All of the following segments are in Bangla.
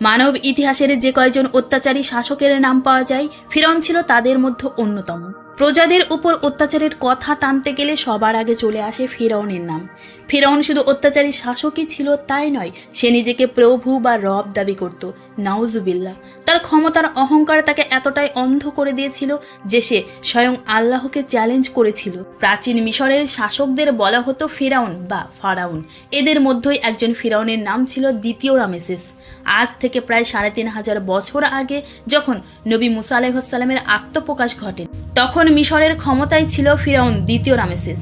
মানব ইতিহাসের যে কয়জন অত্যাচারী শাসকের নাম পাওয়া যায় ফিরন ছিল তাদের মধ্যে অন্যতম। প্রজাদের উপর অত্যাচারের কথা টানতে গেলে সবার আগে চলে আসে ফিরৌনের নাম। ফিরৌন শুধু অত্যাচারী শাসকই ছিল, তাই নয়, সে নিজেকে প্রভু বা রব দাবি করত। নাউজুবিল্লা তার ক্ষমতার অহংকার তাকে এতটাই অন্ধ করে দিয়েছিল যে সে স্বয়ং আল্লাহকে চ্যালেঞ্জ করেছিল। প্রাচীন মিশরের শাসকদের বলা হতো ফিরাউন বা ফারাউন। এদের মধ্যেই একজন ফিরাউনের নাম ছিল দ্বিতীয় রামেসিস। আজ থেকে প্রায় সাড়ে তিন হাজার বছর আগে যখন নবী মুসা আলাইসাল্লামের আত্মপ্রকাশ ঘটে, তখন মিশরের ক্ষমতায় ছিল ফিরাউন দ্বিতীয় রামেসিস।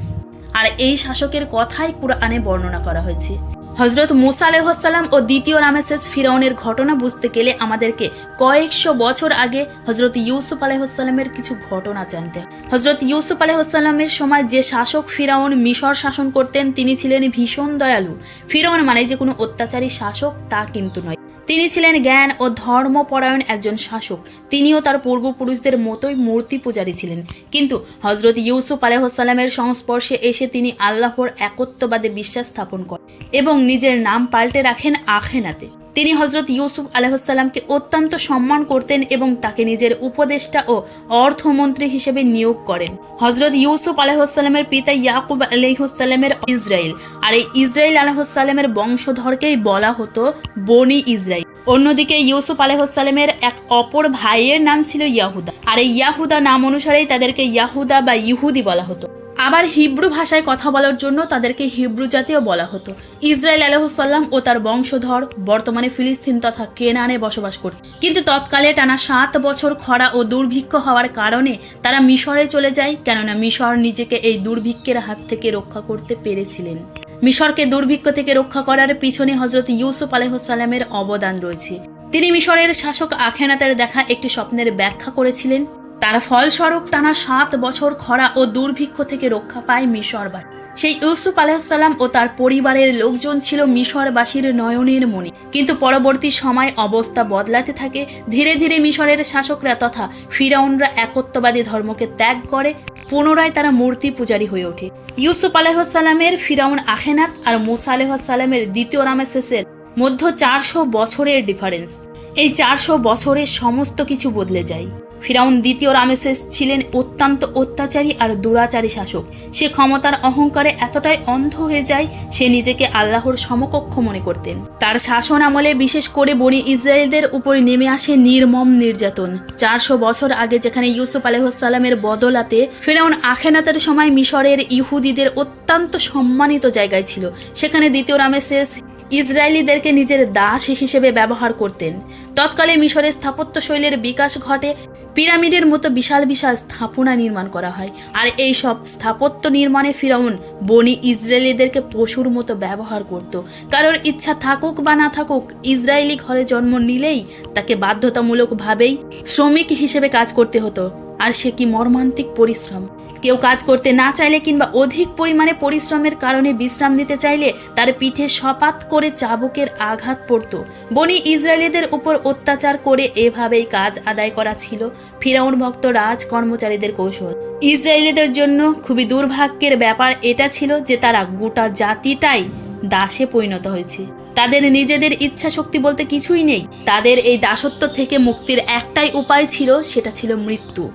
আর এই শাসকের কথাই কুরআনে বর্ণনা করা হয়েছে। হজরত মুসা আলাইসাল্লাম ও দ্বিতীয় রামেসেস ফিরাউনের ঘটনা বুঝতে গেলে আমাদেরকে কয়েকশো বছর আগে হজরত ইউসুফ আলাইসাল্লামের কিছু ঘটনা জানতে হজরত ইউসুফ আলাইসাল্লামের সময় যে শাসক ফিরাউন মিশর শাসন করতেন, তিনি ছিলেন ভীষণ দয়ালু। ফিরাউন মানে যে কোনো অত্যাচারী শাসক, তা কিন্তু নয়। তিনি ছিলেন জ্ঞান ও ধর্মপরায়ণ একজন শাসক। তিনিও তার পূর্বপুরুষদের মতোই মূর্তি পূজারী ছিলেন। কিন্তু হজরত ইউসুফ আলাইসাল্লামের সংস্পর্শে এসে তিনি আল্লাহর একত্ববাদে বিশ্বাস স্থাপন করেন এবং নিজের নাম পাল্টে রাখেন আখেনাতে তিনি হজরত ইউসুফ আলাইসাল্লামকে অত্যন্ত সম্মান করতেন এবং তাকে নিজের উপদেষ্টা ও অর্থমন্ত্রী হিসেবে নিয়োগ করেন। হজরত ইউসুফ আলহামের পিতা ইয়াকুব আলহামের ইসরায়েল আর এই ইসরায়েল আলহামের বংশধরকেই বলা হতো বনি ইসরায়েল অন্যদিকে ইউসুফ আলহামের এক অপর ভাইয়ের নাম ছিল ইয়াহুদা। আর এই ইয়াহুদা নাম অনুসারেই তাদেরকে ইয়াহুদা বা ইহুদি বলা হতো। আবার হিব্রু ভাষায় কথা বলার জন্য তাদেরকে হিব্রু জাতীয় বলা হতো। ইসরায়েল আলহসাল্লাম ও তার বংশধর বর্তমানে ফিলিস্তিন তথা কেনানে বসবাস করত। কিন্তু তৎকালে টানা সাত বছর খরা ও দুর্ভিক্ষ হওয়ার কারণে তারা মিশরে চলে যায়, কেননা মিশর নিজেকে এই দুর্ভিক্ষের হাত থেকে রক্ষা করতে পেরেছিলেন। মিশরকে দুর্ভিক্ষ থেকে রক্ষা করার পিছনে হজরত ইউসুফ আলহসাল্লামের অবদান রয়েছে। তিনি মিশরের শাসক আখেনাতের দেখা একটি স্বপ্নের ব্যাখ্যা করেছিলেন তার ফলস্বরূপ টানা সাত বছর খরা ও দুর্ভিক্ষ থেকে রক্ষা পায় মিশরবাসী। সেই ইউসুফ আলাহিসাল্লাম ও তার পরিবারের লোকজন ছিল মিশরবাসীর নয়নের মনে কিন্তু পরবর্তী সময় অবস্থা বদলাতে থাকে। ধীরে ধীরে মিশরের শাসকরা তথা ফিরাউনরা একত্ববাদী ধর্মকে ত্যাগ করে, পুনরায় তারা মূর্তি পূজারী হয়ে ওঠে। ইউসুফ আলাইসাল্লামের ফিরাউন আখেনাত আর মুসা আলাইসাল্লামের দ্বিতীয় রামেসেসের মধ্য চারশো বছরের ডিফারেন্স। এই চারশো বছরের সমস্ত কিছু বদলে যায়। ফিরাউন দ্বিতীয় রামেসেস ছিলেন অত্যন্ত অত্যাচারী আর দুরাচারী শাসক। সে ক্ষমতার অহংকারে এতটাই অন্ধ হয়ে যায়, সে নিজেকে আল্লাহর সমকক্ষ মনে করতেন। তার শাসন আমলে বিশেষ করে বনি ইসরায়েলদের উপর নেমে আসে নির্মম নির্যাতন। চারশো বছর আগে যেখানে ইউসুফ আলহসাল্লামের বদলাতে ফেরাউন আখেনাতের সময় মিশরের ইহুদিদের অত্যন্ত সম্মানিত জায়গায় ছিল, সেখানে দ্বিতীয় রামেসেস ইসরায়েলিদেরকে নিজের দাস হিসেবে ব্যবহার করতেন। তৎকালে মিশরের স্থাপত্য শৈলীর বিকাশ ঘটে, পিরামিডের মতো বিশাল বিশাল স্থাপনা নির্মাণ করা হয়। আর এই সব স্থাপত্য নির্মাণে ফিরাউন বনি ইসরায়েলিদেরকে পশুর মতো ব্যবহার করত। কারোর ইচ্ছা থাকুক বা না থাকুক, ইসরায়েলি ঘরে জন্ম নিলেই তাকে বাধ্যতামূলকভাবেই শ্রমিক হিসেবে কাজ করতে হতো। আর সে কি মর্মান্তিক পরিশ্রম? কেউ কাজ করতে না চাইলে কিংবা অধিক পরিমাণে পরিশ্রমের কারণে বিশ্রাম নিতে চাইলে তার পিঠে সপাত করে চাবুকের আঘাত পড়ত। বনি ইসরায়েলিদের উপর অত্যাচার করে এভাবেই কাজ আদায় করা ছিল। ফিরাউন ভক্ত রাজ কর্মচারীদের কৌশল। ইসরায়েলিদের জন্য খুবই দুর্ভাগ্যের ব্যাপার এটা ছিল যে তারা গোটা জাতিটাই দাসে পরিণত হয়েছে। তাদের নিজেদের ইচ্ছা শক্তি বলতে কিছুই নেই। তাদের এই দাসত্ব থেকে মুক্তির একটাই উপায় ছিল, সেটা ছিল মৃত্যু।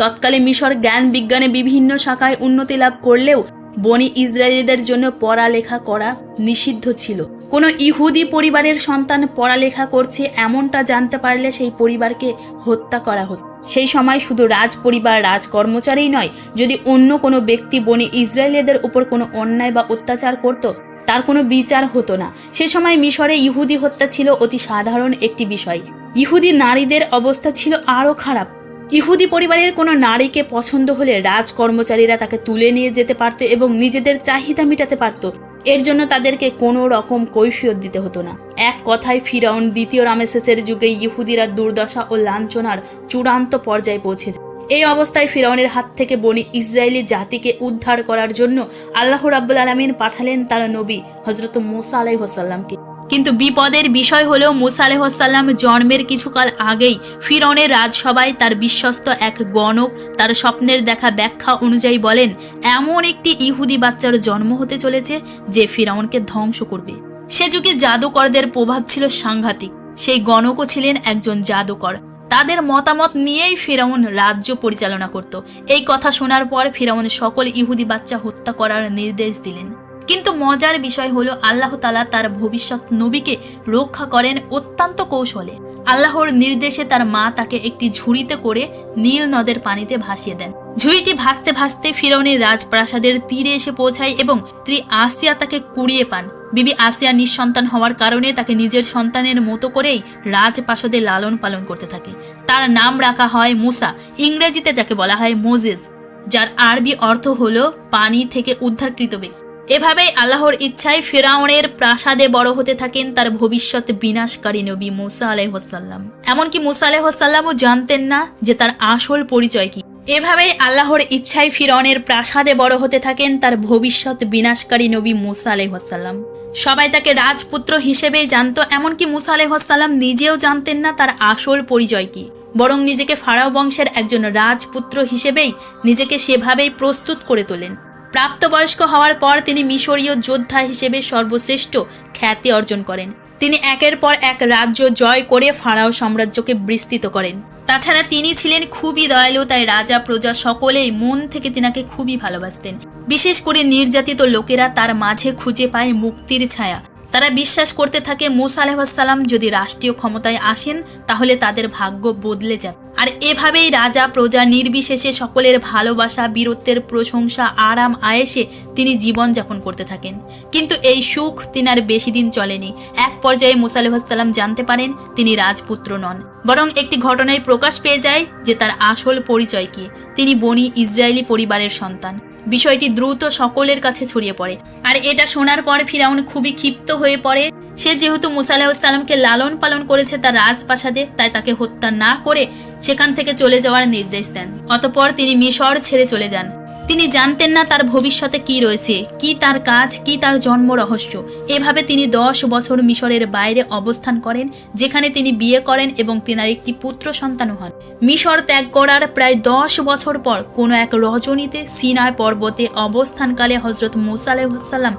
তৎকালে মিশর জ্ঞান বিজ্ঞানে বিভিন্ন শাখায় উন্নতি লাভ করলেও বনি ইসরায়েলিদের জন্য পড়ালেখা করা নিষিদ্ধ ছিল। কোনো ইহুদি পরিবারের সন্তান পড়ালেখা করছে এমনটা জানতে পারলে সেই পরিবারকে হত্যা করা হতো। সেই সময় শুধু রাজ পরিবার রাজ কর্মচারীই নয়, যদি অন্য কোনো ব্যক্তি বনি ইসরায়েলিদের উপর কোনো অন্যায় বা অত্যাচার করত, তার কোনো বিচার হতো না। সে সময় মিশরে ইহুদি হত্যা ছিল অতি সাধারণ একটি বিষয়। ইহুদি নারীদের অবস্থা ছিল আরও খারাপ। ইহুদি পরিবারের কোনো নারীকে পছন্দ হলে রাজ কর্মচারীরা তাকে তুলে নিয়ে যেতে পারত এবং নিজেদের চাহিদা মেটাতে পারত। এর জন্য তাদেরকে কোনো রকম কৈফিয়ত দিতে হতো না। এক কথায় ফিরাউন দ্বিতীয় রামেসেসের যুগে ইহুদিরা দুর্দশা ও লাঞ্ছনার চূড়ান্ত পর্যায়ে পৌঁছে এই অবস্থায় ফিরাউনের হাত থেকে বনি ইসরায়েলি জাতিকে উদ্ধার করার জন্য আল্লাহ রাব্বুল আলমিন পাঠালেন তার নবী হজরত মুসা আলাইহসাল্লামকে কিন্তু বিপদের বিষয় হলেও মুসা আলাইহসাল্লাম জন্মের কিছুকাল আগেই ফিরনের রাজসভায় তার বিশ্বস্ত এক গণক তার স্বপ্নের দেখা ব্যাখ্যা অনুযায়ী বলেন, এমন একটি ইহুদি বাচ্চার জন্ম হতে চলেছে যে ফিরাউনকে ধ্বংস করবে। সে যুগে জাদুকরদের প্রভাব ছিল সাংঘাতিক। সেই গণকও ছিলেন একজন জাদুকর। তাদের মতামত নিয়েই ফেরাউন রাজ্য পরিচালনা করত। এই কথা শোনার পর ফেরাউন সকল ইহুদি বাচ্চা হত্যা করার নির্দেশ দিলেন। কিন্তু মজার বিষয় হলো আল্লাহ তালা তার ভবিষ্যৎ নবীকে রক্ষা করেন অত্যন্ত কৌশলে। আল্লাহর নির্দেশে তার মা তাকে একটি ঝুড়িতে করে নীল নদের পানিতে ভাসিয়ে দেন। ঝুড়িটি ভাসতে ভাসতে ফিরৌনের রাজপ্রাসাদের তীরে এসে পৌঁছায় এবং স্ত্রী আসিয়া তাকে কুড়িয়ে পান। বিবি আসিয়া নিঃসন্তান হওয়ার কারণে তাকে নিজের সন্তানের মতো করেই রাজপ্রাসাদে লালন পালন করতে থাকে। তার নাম রাখা হয় মুসা, ইংরেজিতে যাকে বলা হয় মোজেস, যার আরবি অর্থ হলো পানি থেকে উদ্ধারকৃত ব্যক্তি। এভাবেই আল্লাহর ইচ্ছায় ফেরাউনের প্রাসাদে বড় হতে থাকেন তার ভবিষ্যৎ বিনাশকারী নবী মুসা আলাইহসাল্লাম এমনকি মুসা আলাইহসাল্লামও জানতেন না যে তার আসল পরিচয় কি। এভাবেই আল্লাহর ইচ্ছায় ফিরনের প্রাসাদে বড় হতে থাকেন তার ভবিষ্যৎ বিনাশকারী নবী মুসা আলাইহসাল্লাম সবাই তাকে রাজপুত্র হিসেবেই জানত, এমনকি মুসা আলাইহসাল্লাম নিজেও জানতেন না তার আসল পরিচয় কি। বরং নিজেকে ফারাও বংশের একজন রাজপুত্র হিসেবেই নিজেকে সেভাবেই প্রস্তুত করে তোলেন। প্রাপ্তবয়স্ক হওয়ার পর তিনি মিশরীয় যোদ্ধা হিসেবে সর্বশ্রেষ্ঠ খ্যাতি অর্জন করেন। তিনি একের পর এক রাজ্য জয় করে ফারাও সাম্রাজ্যকে বিস্তৃত করেন। তাছাড়া তিনি ছিলেন খুবই দয়ালু, তাই রাজা, প্রজা সকলেই মন থেকে তিনাকে খুবই ভালোবাসতেন। বিশেষ করে নির্যাতিত লোকেরা তার মাঝে খুঁজে পায় মুক্তির ছায়া। তারা বিশ্বাস করতে থাকে মুসা আলাইসাল্লাম যদি রাষ্ট্রীয় ক্ষমতায় আসেন, তাহলে তাদের ভাগ্য বদলে যাবে। আর এভাবেই রাজা, প্রজা নির্বিশেষে সকলের ভালোবাসা, বীরত্বের প্রশংসা, আরাম আয়েসে তিনি জীবনযাপন করতে থাকেন। কিন্তু এই সুখ তিনার বেশি দিন চলেনি। এক পর্যায়ে মুসা আলাইসাল্লাম জানতে পারেন তিনি রাজপুত্র নন। বরং একটি ঘটনায় প্রকাশ পেয়ে যায় যে তার আসল পরিচয় কি। তিনি বনি ইসরায়েলি পরিবারের সন্তান। বিষয়টি দ্রুত সকলের কাছে ছড়িয়ে পড়ে। আর এটা শোনার পর ফিরাউন খুবই ক্ষিপ্ত হয়ে পড়ে। সে যেহেতু মুসাল্লাহসাল্লামকে লালন পালন করেছে তার রাজপ্রাসাদে, তাই তাকে হত্যা না করে সেখান থেকে চলে যাওয়ার নির্দেশ দেন। অতপর তিনি মিশর ছেড়ে চলে যান। তিনি জানতেন না তার ভবিষ্যতে কি রয়েছে, কি তার কাজ, কি তার জন্ম রহস্য। এভাবে তিনি দশ বছর মিশরের বাইরে অবস্থান করেন, যেখানে তিনি বিয়ে করেন এবং তিনার একটি পুত্র সন্তান হন। মিশর ত্যাগ করার প্রায় দশ বছর পর কোনো এক রজনীতে সিনায় পর্বতে অবস্থানকালে হজরত মুসা আলাইসাল্লাম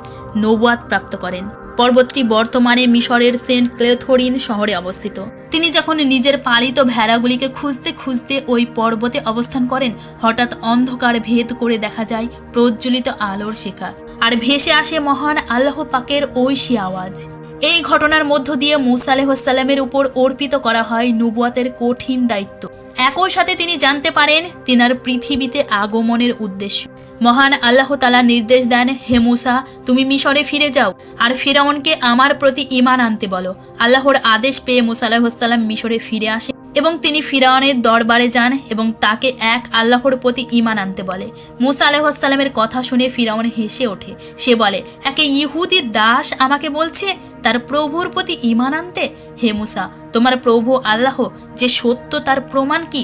প্রাপ্ত করেন। পর্বতটি বর্তমানে মিশরের সেন্ট ক্লেথোরিন শহরে অবস্থিত। তিনি যখন নিজের পালিত ভেড়াগুলিকে খুঁজতে খুঁজতে ওই পর্বতে অবস্থান করেন, হঠাৎ অন্ধকার ভেদ করে দেখা যায় প্রজ্বলিত আলোর শেখা আর ভেসে আসে মহান আল্লাহ পাকের ঐশী আওয়াজ। এই ঘটনার মধ্য দিয়ে মুসা আলাইসাল্লামের উপর অর্পিত করা হয় নুবুয়াতের কঠিন দায়িত্ব। একই সাথে তিনি জানতে পারেন, তিনার পৃথিবীতে আগমনের উদ্দেশ্য। মহান আল্লাহ তালা নির্দেশ দেন, হে মুসা, তুমি মিশরে ফিরে যাও, আর ফিরাউনকে আমার প্রতি ইমান আনতে বলো। আল্লাহর আদেশ পেয়ে মুসা আলাহিসাল্লাম মিশরে ফিরে আসে এবং তিনি ফিরাউনের দরবারে যান এবং তাকে এক আল্লাহর প্রতি ইমান আনতে বলে। মুসা আলাহসাল্লামের কথা শুনে ফিরাউন হেসে ওঠে। সে বলে, একে ইহুদি দাস আমাকে বলছে, তার প্রভুর প্রতি ইমান আনতে? হে মুসা, তোমার প্রভু আল্লাহ, যে সত্য তার প্রমাণ কি?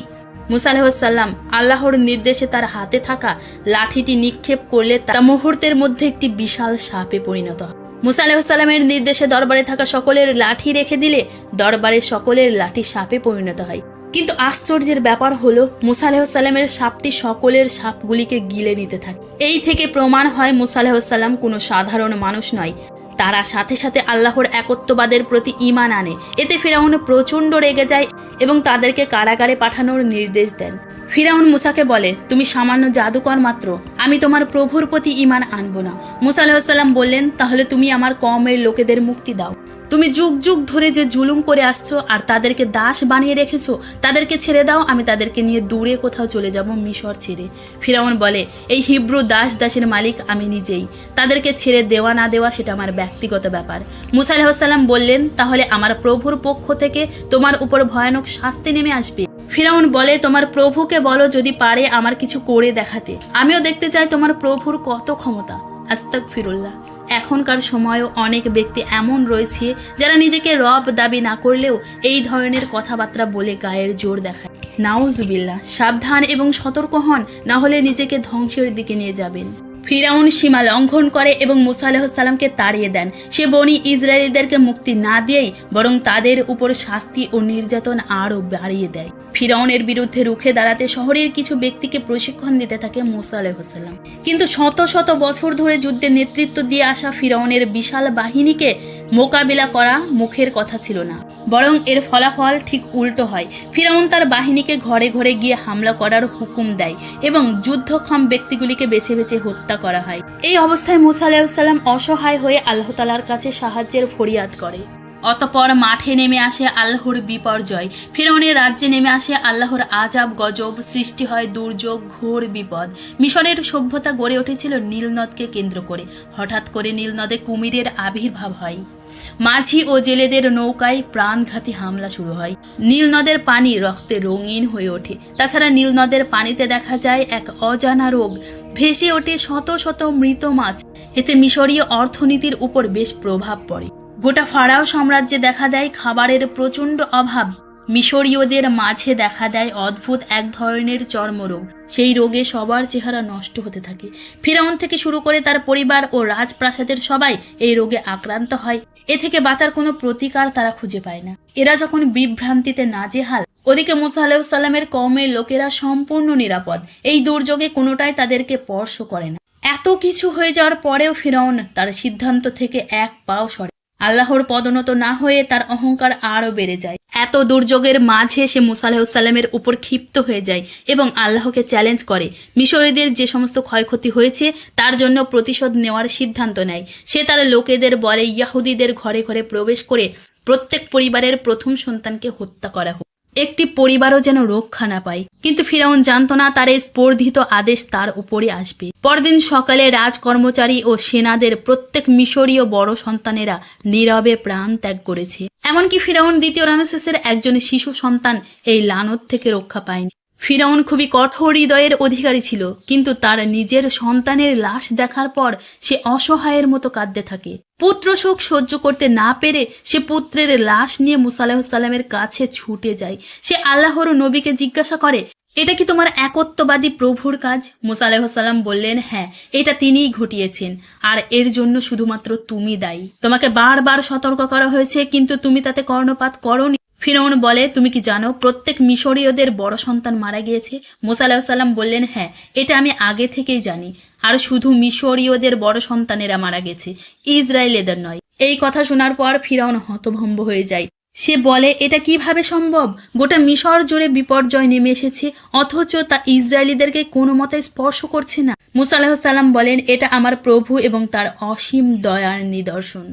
মুসা আলাহিসাল্লাম আল্লাহর নির্দেশে তার হাতে থাকা লাঠিটি নিক্ষেপ করলে তা মুহূর্তের মধ্যে একটি বিশাল সাপে পরিণত হয়। মুসা আলাহিসাল্লামের নির্দেশে দরবারে থাকা সকলের লাঠি রেখে দিলে দরবারে সকলের লাঠি সাপে পরিণত হয়। কিন্তু আশ্চর্যের ব্যাপার হলো, মুসা আলাহিসাল্লামের সাপটি সকলের সাপগুলিকে গিলে নিতে থাকে। এই থেকে প্রমাণ হয়, মুসা আলাহিসাল্লাম কোনো সাধারণ মানুষ নয়। তারা সাথে সাথে আল্লাহর একত্ববাদের প্রতি ইমান আনে। এতে ফেরাউন প্রচণ্ড রেগে যায় এবং তাদেরকে কারাগারে পাঠানোর নির্দেশ দেন। ফিরাউন মুসাকে বলে, তুমি সামান্য জাদুকর মাত্র, আমি তোমার প্রভুর প্রতি ইমান আনব না। মুসা আলাহিসাল্লাম বললেন, তাহলে তুমি আমার কমের লোকেদের মুক্তি দাও। তুমি যুগ যুগ ধরে যে জুলুম করে আসছো আর তাদেরকে দাস বানিয়ে রেখেছো, তাদেরকে ছেড়ে দাও, আমি তাদেরকে নিয়ে দূরে কোথাও চলে যাব মিশর ছেড়ে। ফিরাউন বলে, এই হিব্রু দাস দাসের মালিক আমি নিজেই। তাদেরকে ছেড়ে দেওয়া না দেওয়া সেটা আমার ব্যক্তিগত ব্যাপার। মুসা আলাহিসাল্লাম বললেন, তাহলে আমার প্রভুর পক্ষ থেকে তোমার উপর ভয়ানক শাস্তি নেমে আসবে। ফিরাউন বলে, তোমার প্রভুকে বলো যদি পারে আমার কিছু করে দেখাতে। আমিও দেখতে চাই তোমার প্রভুর কত ক্ষমতা। আস্তাক ফিরুল্লাহ এখনকার সময়ও অনেক ব্যক্তি এমন রয়েছে যারা নিজেকে রব দাবি না করলেও এই ধরনের কথাবার্তা বলে গায়ের জোর দেখায়। নাউজুবিল্লাহ, সাবধান এবং সতর্ক হন, না হলে নিজেকে ধ্বংসের দিকে নিয়ে যাবেন। ফিরাউন সীমা লঙ্ঘন করে এবং মুসা সালামকে তাড়িয়ে দেন। সে বনি ইসরায়েলিদেরকে মুক্তি না দিয়েই বরং তাদের উপর শাস্তি ও নির্যাতন আরও বাড়িয়ে দেয়। ফিরাউনের বিরুদ্ধে রুখে দাঁড়াতে শহরের কিছু ব্যক্তিকে প্রশিক্ষণ দিতে থাকে মুসা সালাম। কিন্তু শত শত বছর ধরে যুদ্ধে নেতৃত্ব দিয়ে আসা ফিরাউনের বিশাল বাহিনীকে মোকাবিলা করা মুখের কথা ছিল না। বরং এর ফলাফল ঠিক উল্টো হয়। ফিরাউন তার বাহিনীকে ঘরে ঘরে গিয়ে হামলা করার হুকুম দেয় এবং যুদ্ধক্ষম ব্যক্তিগুলিকে বেছে বেছে হত্যা করা হয়। এই অবস্থায় মুসা আলাইসাল্লাম অসহায় হয়ে আল্লাহ তালার কাছে সাহায্যের ফরিয়াদ করে। অতপর মাঠে নেমে আসে আল্লাহর বিপর্যয়। ফিরৌনের রাজ্যে নেমে আসে আল্লাহর আজাব গজব সৃষ্টি হয় দুর্যোগ, ঘোর বিপদ। মিশরের সভ্যতা গড়ে উঠেছিল নীলনদকে কেন্দ্র করে। হঠাৎ করে নীলনদে কুমিরের আবির্ভাব হয়। মাঝি ও জেলেদের নৌকায় প্রাণঘাতী হামলা শুরু হয়। নীলনদের পানি রক্তে রঙিন হয়ে ওঠে। তাছাড়া নীলনদের পানিতে দেখা যায় এক অজানা রোগ। ভেসে ওঠে শত শত মৃত মাছ। এতে মিশরীয় অর্থনীতির উপর বেশ প্রভাব পড়ে। গোটা ফারাও সাম্রাজ্যে দেখা দেয় খাবারের প্রচণ্ড অভাব। মিশরীয়দের মাঝে দেখা দেয় অদ্ভুত এক ধরনের চর্মরোগ। সেই রোগে সবার চেহারা নষ্ট হতে থাকে। ফিরাউন থেকে শুরু করে তার পরিবার ও রাজপ্রাসাদের সবাই এই রোগে আক্রান্ত হয়। এ থেকে বাঁচার কোনো প্রতিকার তারা খুঁজে পায় না। এরা যখন বিভ্রান্তিতে নাজেহাল, ওদিকে মুসা আলাইসাল্লামের কমের লোকেরা সম্পূর্ণ নিরাপদ। এই দুর্যোগে কোনোটাই তাদেরকে স্পর্শ করে না। এত কিছু হয়ে যাওয়ার পরেও ফিরাউন তার সিদ্ধান্ত থেকে এক পাও সরে। আল্লাহর পদোন্নত না হয়ে তার অহংকার আরও বেড়ে যায়। এত দুর্যোগের মাঝে সে মুসা আলাহিসাল্লামের উপর ক্ষিপ্ত হয়ে যায় এবং আল্লাহকে চ্যালেঞ্জ করে। মিশরীদের যে সমস্ত ক্ষয়ক্ষতি হয়েছে, তার জন্য প্রতিশোধ নেওয়ার সিদ্ধান্ত নেয়। সে তার লোকেদের বলে, ইয়াহুদিদের ঘরে ঘরে প্রবেশ করে প্রত্যেক পরিবারের প্রথম সন্তানকে হত্যা করা হোক। একটি পরিবারও যেন রক্ষা না পায়। কিন্তু ফিরাউন জানতো না তার এই স্পর্ধিত আদেশ তার উপরে আসবে। পরদিন সকালে রাজ কর্মচারী ও সেনাদের প্রত্যেক মিশরীয় বড় সন্তানেরা নীরবে প্রাণ ত্যাগ করেছে। এমনকি ফিরাউন দ্বিতীয় রামেসেসের একজন শিশু সন্তান এই লানত থেকে রক্ষা পায়নি। ফিরাউন খুবই কঠোর হৃদয়ের অধিকারী ছিল, কিন্তু তার নিজের সন্তানের লাশ দেখার পর সে অসহায়ের মতো কাঁদতে থাকে। পুত্র শোক সহ্য করতে না পেরে সে পুত্রের লাশ নিয়ে মুসাল্লাহামের কাছে ছুটে যায়। সে আল্লাহর নবীকে জিজ্ঞাসা করে, এটা কি তোমার একত্ববাদী প্রভুর কাজ? মুসা সাল্লাম বললেন হ্যাঁ এটা তিনিই ঘটিয়েছেন, আর এর জন্য শুধুমাত্র তুমি দায়ী। তোমাকে বারবার সতর্ক করা হয়েছে, কিন্তু তুমি তাতে কর্ণপাত করনি। ফিরৌন বলে, তুমি কি জানো, প্রত্যেক মিশরীয়দের বড় সন্তান মারা গিয়েছে? মোসা আলাহিসাল্লাম বললেন হ্যাঁ এটা আমি আগে থেকেই জানি। আর শুধু মিশরীয়দের বড় সন্তানেরা মারা গেছে ইসরায়েলেদের নয়। এই কথা শোনার পর ফিরাউন হতভম্ব হয়ে যায়। সে বলে, এটা কীভাবে সম্ভব? গোটা মিশর জুড়ে বিপর্যয় নেমে এসেছে, অথচ তা ইসরায়েলিদেরকে কোনো মতে স্পর্শ করছে না। মুসা আলাহিসাল্লাম বলেন, এটা আমার প্রভু এবং তার অসীম দয়ার নিদর্শন।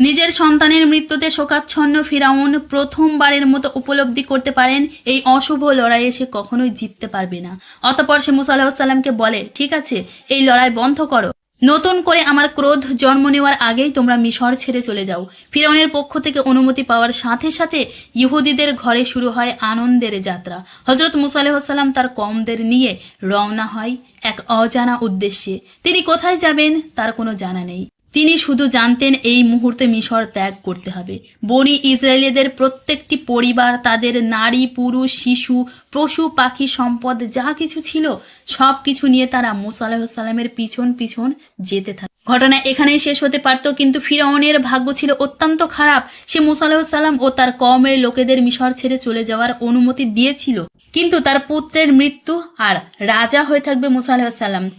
নিজের সন্তানের মৃত্যুতে শোকাচ্ছন্ন ফিরাউন প্রথমবারের মতো উপলব্ধি করতে পারেন, এই অশুভ লড়াইয়ে সে কখনোই জিততে পারবে না। অতপর সে মুসা আলাহিসাল্লামকে বলে, ঠিক আছে, এই লড়াই বন্ধ করো। নতুন করে আমার ক্রোধ জন্ম নেওয়ার আগেই তোমরা মিশর ছেড়ে চলে যাও। ফিরাউনের পক্ষ থেকে অনুমতি পাওয়ার সাথে সাথে ইহুদিদের ঘরে শুরু হয় আনন্দের যাত্রা। হজরত মুসা আলাইসাল্লাম তার কমদের নিয়ে রওনা হয় এক অজানা উদ্দেশ্যে। তিনি কোথায় যাবেন তার কোনো জানা নেই। তিনি শুধু জানতেন এই মুহূর্তে মিশর ত্যাগ করতে হবে। বনি ইসরায়েলিদের প্রত্যেকটি পরিবার, তাদের নারী, পুরুষ, শিশু, পশু, পাখি, সম্পদ, যা কিছু ছিল সব কিছু নিয়ে তারা মুসা আলাহিসাল্লামের পিছন পিছন যেতে থাকে। ঘটনা এখানেই শেষ হতে পারত, কিন্তু ফিরাউনের ভাগ্য ছিল অত্যন্ত খারাপ। সে মুসা আলাহিসাল্লাম ও তার কমের লোকেদের মিশর ছেড়ে চলে যাওয়ার অনুমতি দিয়েছিল। কিন্তু তার পুত্রের মৃত্যু আর রাজা হয়ে থাকবে মুসা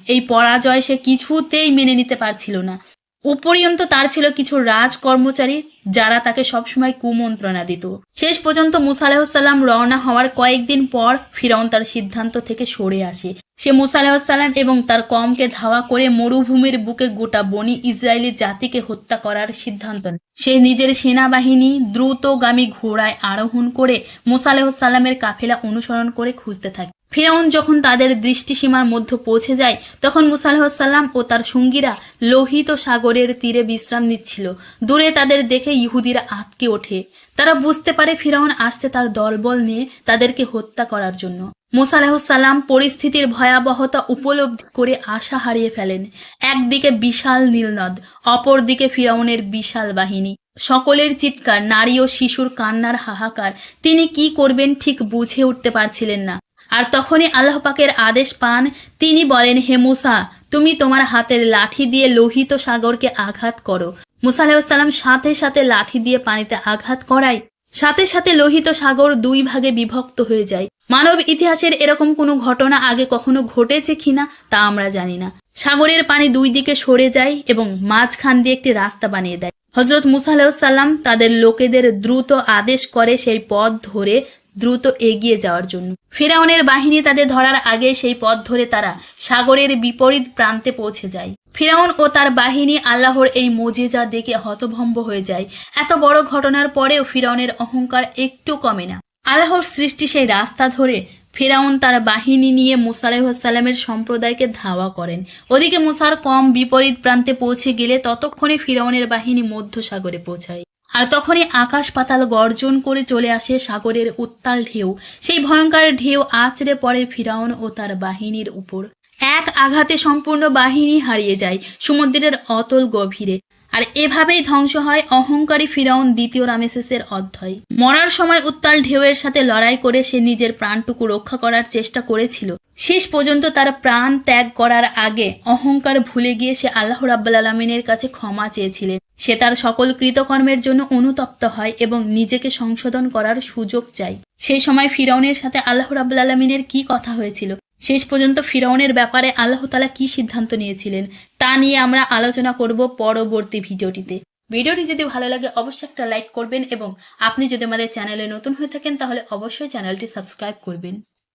এই পরাজয় সে কিছুতেই মেনে নিতে পারছিল না। উপরিয়ন্ত তার ছিল কিছু রাজ কর্মচারী যারা তাকে সবসময় কুমন্ত্রণা দিত। শেষ পর্যন্ত মুসা আলাহিসাল্লাম রওনা হওয়ার কয়েকদিন পর ফিরাউন তার সিদ্ধান্ত থেকে সরে আসে। সে মুসা আলাহিসাল্লাম এবং তার কমকে ধাওয়া করে মরুভূমির বুকে গোটা বনি ইসরায়েলি জাতিকে হত্যা করার সিদ্ধান্ত সে নিজের সেনাবাহিনী দ্রুতগামী ঘোড়ায় আরোহণ করে মুসা আলাহিসাল্লামের কাফেলা অনুসরণ করে খুঁজতে থাকে। ফিরাউন যখন তাদের দৃষ্টিসীমার মধ্যে পৌঁছে যায়, তখন মুসা আলাহিসাল্লাম ও তার সঙ্গীরা লোহিত সাগরের তীরে বিশ্রাম নিচ্ছিল। দূরে তাদের দেখে ইহুদিরা আটকে ওঠে। তারা বুঝতে পারে ফিরাউন আসতে তার দলবল নিয়ে তাদেরকে হত্যা করার জন্য। মুসা আলাহিসাল্লাম পরিস্থিতির ভয়াবহতা উপলব্ধি করে আশা হারিয়ে ফেলেন। একদিকে বিশাল নীলনদ, অপরদিকে ফিরাউনের বিশাল বাহিনী। সকলের চিৎকার, নারী ও শিশুর কান্নার হাহাকার, তিনি কি করবেন ঠিক বুঝে উঠতে পারছিলেন না। আর তখনই আল্লাহ পাকের আদেশ পান, তিনি বলেন, হে মুসা, তুমি তোমার হাতের লাঠি দিয়ে লোহিত সাগরকে আঘাত করো। মুসা আলাহিসাল্লাম সাথে সাথে লাঠি দিয়ে পানিতে আঘাত করায় সাথে সাথে লোহিত সাগর দুই ভাগে বিভক্ত হয়ে যায়। মানব ইতিহাসের এরকম কোনো ঘটনা আগে কখনো ঘটেছে কিনা তা আমরা জানি না। সাগরের পানি দুই দিকে সরে যায় এবং মাঝখান দিয়ে একটি রাস্তা বানিয়ে দেয়। হজরত মুসা সাল্লাম তাদের লোকেদের দ্রুত আদেশ করে সেই পথ ধরে দ্রুত এগিয়ে যাওয়ার জন্য। ফেরাউনের বাহিনী তাদের ধরার আগে সেই পথ ধরে তারা সাগরের বিপরীত প্রান্তে পৌঁছে যায়। ফেরাউন ও তার বাহিনী আল্লাহর এই মোজেজা দেখে হতভম্ব হয়ে যায়। এত বড় ঘটনার পরেও ফিরাউনের অহংকার একটু কমে না। আল্লাহর সৃষ্টি সেই রাস্তা ধরে ফেরাউন তার বাহিনী নিয়ে মুসা আলাইসাল্লামের সম্প্রদায়কে ধাওয়া করেন। ওদিকে মুসার কম বিপরীত প্রান্তে পৌঁছে গেলে ততক্ষণে ফিরাউনের বাহিনী মধ্য সাগরে পৌঁছায়। আর তখনই আকাশ পাতাল গর্জন করে চলে আসে সাগরের উত্তাল ঢেউ। সেই ভয়ঙ্কর ঢেউ আছড়ে পড়ে ফিরাউন ও তার বাহিনীর উপর। এক আঘাতে সম্পূর্ণ বাহিনী হারিয়ে যায় সমুদ্রের অতল গভীরে। আর এভাবেই ধ্বংস হয় অহংকারী ফিরাউন দ্বিতীয় রামেসেসের অধ্যায়। মরার সময় উত্তাল ঢেউয়ের সাথে লড়াই করে সে নিজের প্রাণটুকু রক্ষা করার চেষ্টা করেছিল। শেষ পর্যন্ত তার প্রাণ ত্যাগ করার আগে অহংকার ভুলে গিয়ে সে আল্লাহ রাব্বাল আলমিনের কাছে ক্ষমা চেয়েছিলেন। সে তার সকল কৃতকর্মের জন্য অনুতপ্ত হয় এবং নিজেকে সংশোধন করার সুযোগ চায়। সেই সময় ফিরাউনের সাথে আল্লাহ রাব্বুল আলমিনের কি কথা হয়েছিল? শেষ পর্যন্ত ফিরাউনের ব্যাপারে আল্লাহ তালা কি সিদ্ধান্ত নিয়েছিলেন, তা নিয়ে আমরা আলোচনা করব পরবর্তী ভিডিওটিতে। ভিডিওটি যদি ভালো লাগে, অবশ্যই একটা লাইক করবেন এবং আপনি যদি আমাদের চ্যানেলে নতুন হয়ে থাকেন, তাহলে অবশ্যই চ্যানেলটি সাবস্ক্রাইব করবেন।